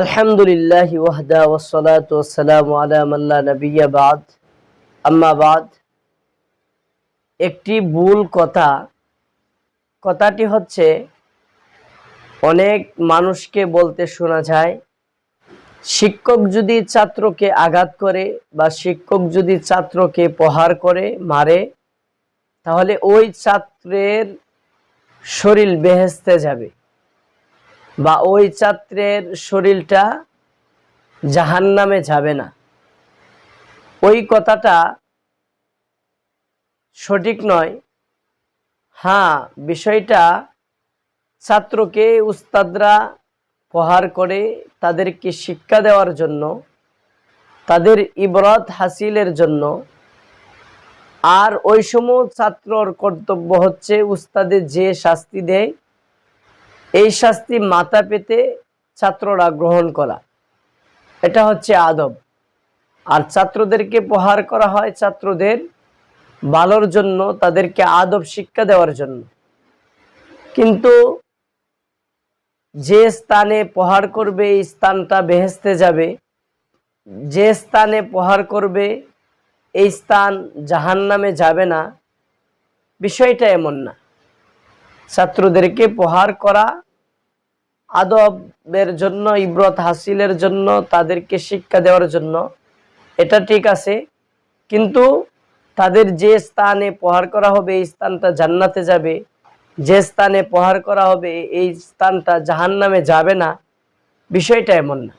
আলহামদুলিল্লাহ ওয়াহদা ওয়াসসালাতু ওয়াসসালামু আলা মান লা একটি ভুল কথা। কথাটি হচ্ছে, অনেক মানুষকে বলতে শোনা যায়, শিক্ষক যদি ছাত্রকে আঘাত করে বা শিক্ষক যদি ছাত্রকে প্রহার করে, মারে, তাহলে ওই ছাত্রের শরীর বেহেস্তে যাবে। বা ওই ছাত্রের শরীরটা জাহান নামে যাবে না। ওই কথাটা সঠিক নয়। হ্যাঁ বিষয়টা ছাত্রকে উস্তাদরা প্রহার করে তাদেরকে শিক্ষা দেওয়ার জন্য, তাদের ইবরত হাসিলের জন্য। আর ওই সময় ছাত্রর কর্তব্য হচ্ছে উস্তাদের যে শাস্তি দেয় এই শাস্তি মাথা পেতে ছাত্ররা গ্রহণ করা। এটা হচ্ছে আদব। আর ছাত্রদেরকে প্রহার করা হয় ছাত্রদের ভালোর জন্য, তাদেরকে আদব শিক্ষা দেওয়ার জন্য। কিন্তু যে স্থানে প্রহার করবে, এই স্থানটা বেহেস্তে যাবে। যে স্থানে প্রহার করবে, এই স্থান জাহান নামে যাবে না। বিষয়টা এমন না। ছাত্রদেরকে প্রহার করা, আদবের জন্য, ইব্রত হাসিলের জন্য, তাদেরকে শিক্ষা দেওয়ার জন্য। এটা ঠিক আছে, কিন্তু তাদের যে স্থানে প্রহার করা হবে, এই স্থানটা জান্নাতে যাবে। যে স্থানে প্রহার করা হবে, এই স্থানটা জাহান নামে যাবে না। বিষয়টা এমন না।